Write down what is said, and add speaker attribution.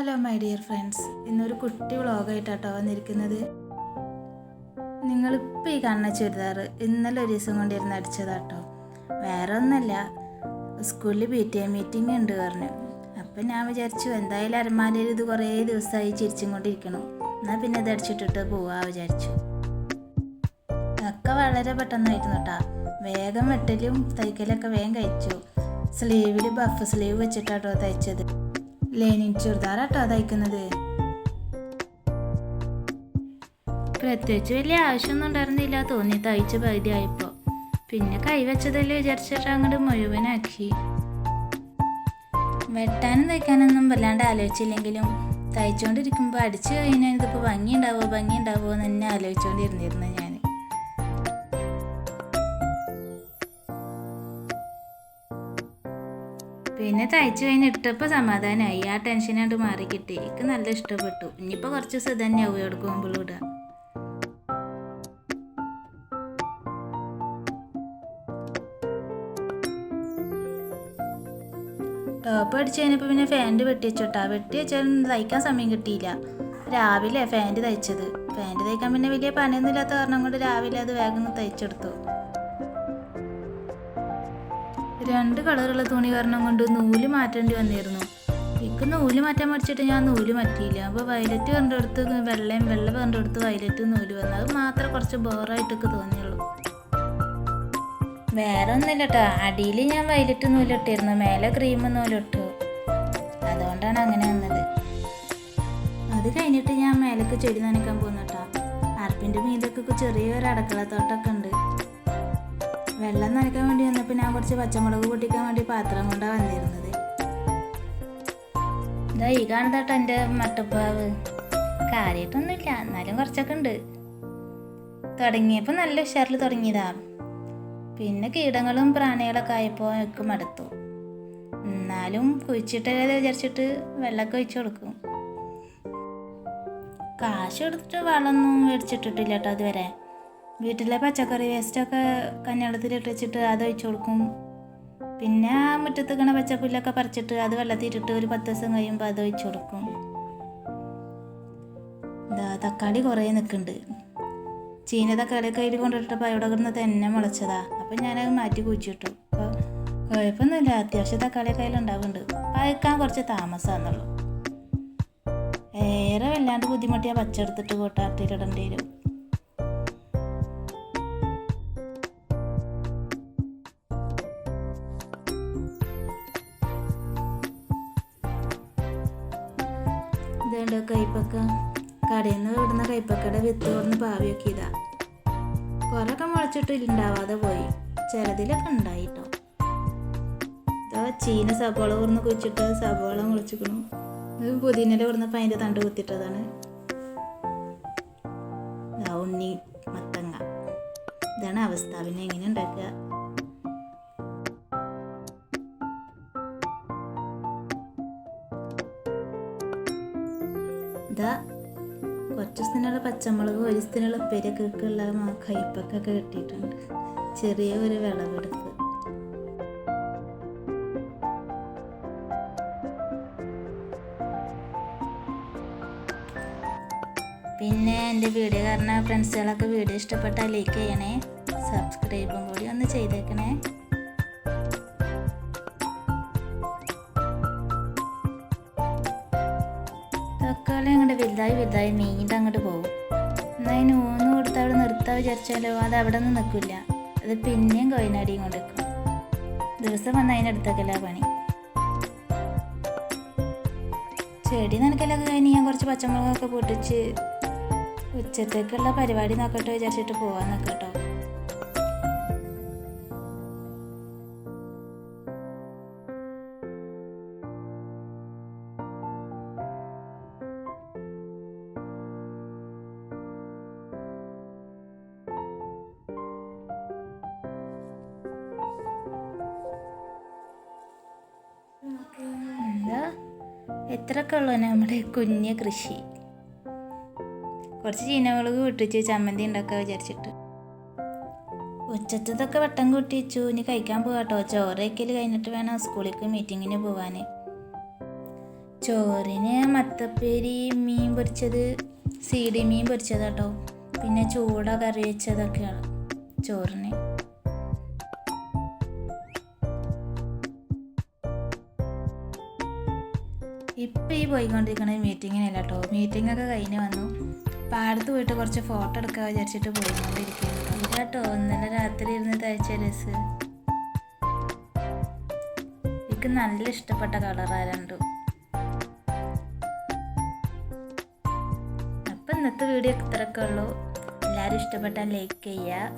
Speaker 1: Hello my dear friends. ഇന്നൊരു കുട്ടി വ്ളോഗായിട്ടാട്ടോ വന്നിരിക്കുന്നത്. നിങ്ങളിപ്പോൾ ഈ കാണുന്ന ചുരിദാർ ഇന്നലെ ഒരു ദിവസം കൊണ്ടിരുന്ന് അടിച്ചതാട്ടോ. വേറെ ഒന്നല്ല സ്കൂളിൽ പി ടി എ മീറ്റിംഗ് ഉണ്ട് പറഞ്ഞു. അപ്പം ഞാൻ വിചാരിച്ചു എന്തായാലും അരമാലയിൽ ഇത് കുറേ ദിവസമായി ചിരിച്ചും കൊണ്ടിരിക്കണം. എന്നാൽ പിന്നെ ഇത് അടിച്ചിട്ടിട്ട് പോവാ വിചാരിച്ചു. ഒക്കെ വളരെ പെട്ടെന്നായിരുന്നു കേട്ടാ വേഗം വെട്ടലും തയ്ക്കലൊക്കെ വേഗം കഴിച്ചു. സ്ലീവിൽ ബഫ് സ്ലീവ് വെച്ചിട്ടാട്ടോ തയ്ച്ചത്. ലേനിൻ ചുരിദാറാട്ടോ തയ്ക്കുന്നത്. പ്രത്യേകിച്ച് വലിയ ആവശ്യമൊന്നും ഉണ്ടായിരുന്നില്ല. തോന്നി തയ്ച്ച് പകുതി ആയപ്പോൾ പിന്നെ കൈവച്ചതല്ലേ വിചാരിച്ചിട്ട് അങ്ങോട്ട് മുഴുവനാക്കി. വെട്ടാനും തയ്ക്കാനൊന്നും വല്ലാണ്ട് ആലോചിച്ചില്ലെങ്കിലും തയ്ച്ചുകൊണ്ടിരിക്കുമ്പോൾ അടിച്ചു കഴിഞ്ഞാൽ ഇതിപ്പോൾ ഭംഗി ഉണ്ടാവോ ഭംഗി ഉണ്ടാവോ എന്ന് തന്നെ ആലോചിച്ചുകൊണ്ടിരുന്നിരുന്നു ഞാൻ. പിന്നെ തയ്ച്ചു കഴിഞ്ഞ് ഇട്ടപ്പോൾ സമാധാനമായി ആ ടെൻഷനായിട്ട് മാറി കിട്ടി. എനിക്ക് നല്ല ഇഷ്ടപ്പെട്ടു. ഇനിയിപ്പോൾ കുറച്ച് ദിവസം തന്നെയാവും എടുക്കുമ്പോഴും ഇടുക ടോപ്പ് അടിച്ച് കഴിഞ്ഞപ്പോൾ പിന്നെ ഫാന്റ് വെട്ടി വെച്ചോട്ടാ. വെട്ടി വെച്ചാലും തയ്ക്കാൻ സമയം കിട്ടിയില്ല. രാവിലെ ഫാന്റ് തയ്ച്ചത്. ഫാന്റ് തയ്ക്കാൻ പിന്നെ വലിയ പണിയൊന്നും ഇല്ലാത്ത കാരണം കൊണ്ട് രാവിലെ അത് വേഗം തയ്ച്ചെടുത്തു. രണ്ട് കളറുള്ള തുണി കാരണം കൊണ്ട് നൂൽ മാറ്റേണ്ടി വന്നിരുന്നു. എനിക്ക് നൂൽ മാറ്റാൻ പഠിച്ചിട്ട് ഞാൻ നൂൽ മാറ്റിയില്ല. അപ്പോൾ വയലറ്റ് കണ്ടെടുത്ത് വെള്ളയും വെള്ള കണ്ടെടുത്ത് വയലറ്റ് നൂൽ വന്നു. അത് മാത്രം കുറച്ച് ബോറായിട്ടൊക്കെ തോന്നിയുള്ളൂ വേറെ ഒന്നുമില്ല കേട്ടോ അടിയിൽ ഞാൻ വയലറ്റ് നൂലിട്ടിരുന്നു മേലെ ക്രീം നൂലിട്ടു അതുകൊണ്ടാണ് അങ്ങനെ വന്നത്. അത് കഴിഞ്ഞിട്ട് ഞാൻ മേലേക്ക് ചെടി നനയ്ക്കാൻ പോകുന്നു കേട്ടോ അർപ്പിന്റെ മീതൊക്കെ ചെറിയൊരു അടുക്കളത്തോട്ടൊക്കെ ഉണ്ട്. വെള്ളം നനയ്ക്കാൻ വേണ്ടി വന്നപ്പോൾ ഞാൻ കുറച്ച് പച്ചമുളക് പൊട്ടിക്കാൻ വേണ്ടി പാത്രം കൊണ്ടാണ് വന്നിരുന്നത്. ഇതാ ഈ കാണുന്നട്ടോ എന്റെ മട്ടപ്പാവ്. കാര്യമായിട്ടൊന്നുമില്ല എന്നാലും കുറച്ചൊക്കെ ഉണ്ട്. തുടങ്ങിയപ്പോൾ നല്ല ഉഷാറിൽ തുടങ്ങിയതാ. പിന്നെ കീടങ്ങളും പ്രാണികളൊക്കെ ആയപ്പോൾ എനിക്ക് മടുത്തു. എന്നാലും കുഴിച്ചിട്ടല്ലേ വിചാരിച്ചിട്ട് വെള്ളമൊക്കെ ഒഴിച്ചു കൊടുക്കും. കാശ് കൊടുത്തിട്ട് വളമൊന്നും മേടിച്ചിട്ടിട്ടില്ല കേട്ടോ അതുവരെ വീട്ടിലെ പച്ചക്കറി വേസ്റ്റൊക്കെ കഞ്ഞവെള്ളത്തിലിട്ട് വെച്ചിട്ട് അത് ഒഴിച്ചു കൊടുക്കും. പിന്നെ ആ മുറ്റത്ത് കണ പച്ചപ്പുല്ലൊക്കെ പറിച്ചിട്ട് അത് വെള്ളത്തിലിട്ടിട്ട് ഒരു പത്ത് ദിവസം കഴിയുമ്പോൾ അത് ഒഴിച്ചു കൊടുക്കും. ഇതാ തക്കാളി കുറേ നിൽക്കുന്നുണ്ട്. ചീന തക്കാളി കയ്യിൽ കൊണ്ടിട്ടപ്പോൾ അവിടെ കിടന്ന് തന്നെ മുളച്ചതാ. അപ്പം ഞാനത് മാറ്റി കുഴിച്ചിട്ടു. അപ്പോൾ കുഴപ്പമൊന്നുമില്ല അത്യാവശ്യം തക്കാളി കയ്യിൽ ഉണ്ടാവുന്നുണ്ട്. പഴുക്കാൻ കുറച്ച് താമസമാണെന്നുള്ളൂ ഏറെ വല്ലാണ്ട് ബുദ്ധിമുട്ടിയാൽ പച്ചെടുത്തിട്ട് കൂട്ടാട്ടിയിലിടേണ്ടി വരും. ഇതുണ്ട് കൈപ്പക്ക. കടയിൽ നിന്ന് വിടുന്ന കൈപ്പക്കയുടെ വിത്ത് കൊടുന്ന് പാവിയൊക്കെ ഇതാ. കുറേയൊക്കെ മുളച്ചിട്ട് ഉണ്ടാവാതെ പോയി. ചിലതിലൊക്കെ ഉണ്ടായിട്ടോ ഇതാ ചീന സബോള കൊടുന്ന് കുഴിച്ചിട്ട് സബോള മുളച്ചിക്കണു. ഇത് പുതിനല കൊടുന്നപ്പോൾ അതിന്റെ തണ്ട് കുത്തിയിട്ടതാണ് ഉണ്ണി മത്തങ്ങ. ഇതാണ് അവസ്ഥ. പിന്നെ എങ്ങനെ ഉണ്ടാക്കുക ഇതാ കുറച്ച് ദിവസത്തിനുള്ള പച്ചമുളക് ഒരു ദിവസത്തിനുള്ള പെരക്കൊക്കെ ഉള്ള കയ്പൊക്കെ കിട്ടിയിട്ടുണ്ട്. ചെറിയ ഒരു വിളവെടുപ്പ്. പിന്നെ എന്റെ വീഡിയോ കാരണം ഫ്രണ്ട്സുകളൊക്കെ വീഡിയോ ഇഷ്ടപ്പെട്ടാൽ ലൈക്ക് ചെയ്യണേ. സബ്സ്ക്രൈബും കൂടി ഒന്ന് ചെയ്തേക്കണേ. വലുതായി വലുതായി നീണ്ട അങ്ങോട്ട് പോകും. എന്നാൽ അതിന് ഊന്ന് കൊടുത്ത് അവിടെ നിർത്താൻ വിചാരിച്ചാലോ? അത് അവിടെ നിന്ന് നിൽക്കില്ല. അത് പിന്നെയും കോയിനടിയും കൊണ്ട് വെക്കും ദിവസം വന്ന് അതിനടുത്തൊക്കെയല്ല പണി? ചെടി നനക്കലൊക്കെ കഴിഞ്ഞ് ഞാൻ കുറച്ച് പച്ചമുളകൊക്കെ പൊട്ടിച്ച് ഉച്ചത്തേക്കുള്ള പരിപാടി നോക്കട്ടെ വിചാരിച്ചിട്ട് പോവാൻ നിൽക്കട്ടോ. എത്രയൊക്കെ ഉള്ളൂ നമ്മുടെ കുഞ്ഞ് കൃഷി. കുറച്ച് ചീനമുളക് പൊട്ടിച്ച് ചമ്മന്തി ഉണ്ടാക്കുക വിചാരിച്ചിട്ട്. ഉച്ചത്തതൊക്കെ വട്ടം കൂട്ടി വെച്ചു ഇനി കഴിക്കാൻ പോകാട്ടോ ചോറയ്ക്കൽ കഴിഞ്ഞിട്ട് വേണം സ്കൂളിലേക്ക് മീറ്റിങ്ങിന് പോവാന്. ചോറിന് മത്തപ്പേരി മീൻ പൊരിച്ചത് സീഡി മീൻ പൊരിച്ചത് കേട്ടോ പിന്നെ ചൂട കറി വെച്ചതൊക്കെയാണ് ചോറിന്. പോയിക്കൊണ്ടിരിക്കുന്നത് മീറ്റിങ്ങിനല്ല കേട്ടോ മീറ്റിംഗ് ഒക്കെ കഴിഞ്ഞ് വന്നു. പാടത്ത് പോയിട്ട് കുറച്ച് ഫോട്ടോ എടുക്കാൻ വിചാരിച്ചിട്ട് പോയിക്കൊണ്ടിരിക്കുന്നു കേട്ടോ കേട്ടോ ഇന്നലെ രാത്രി ഇരുന്ന് തയ്ച്ച ഡ്രസ്സ് എനിക്ക് നല്ല ഇഷ്ടപ്പെട്ട കളറാണ് രണ്ടും. അപ്പം ഇന്നത്തെ വീഡിയോ ഇത്രയൊക്കെ ഉള്ളൂ. എല്ലാവരും ഇഷ്ടപ്പെട്ടാൽ ലൈക്ക് ചെയ്യുക.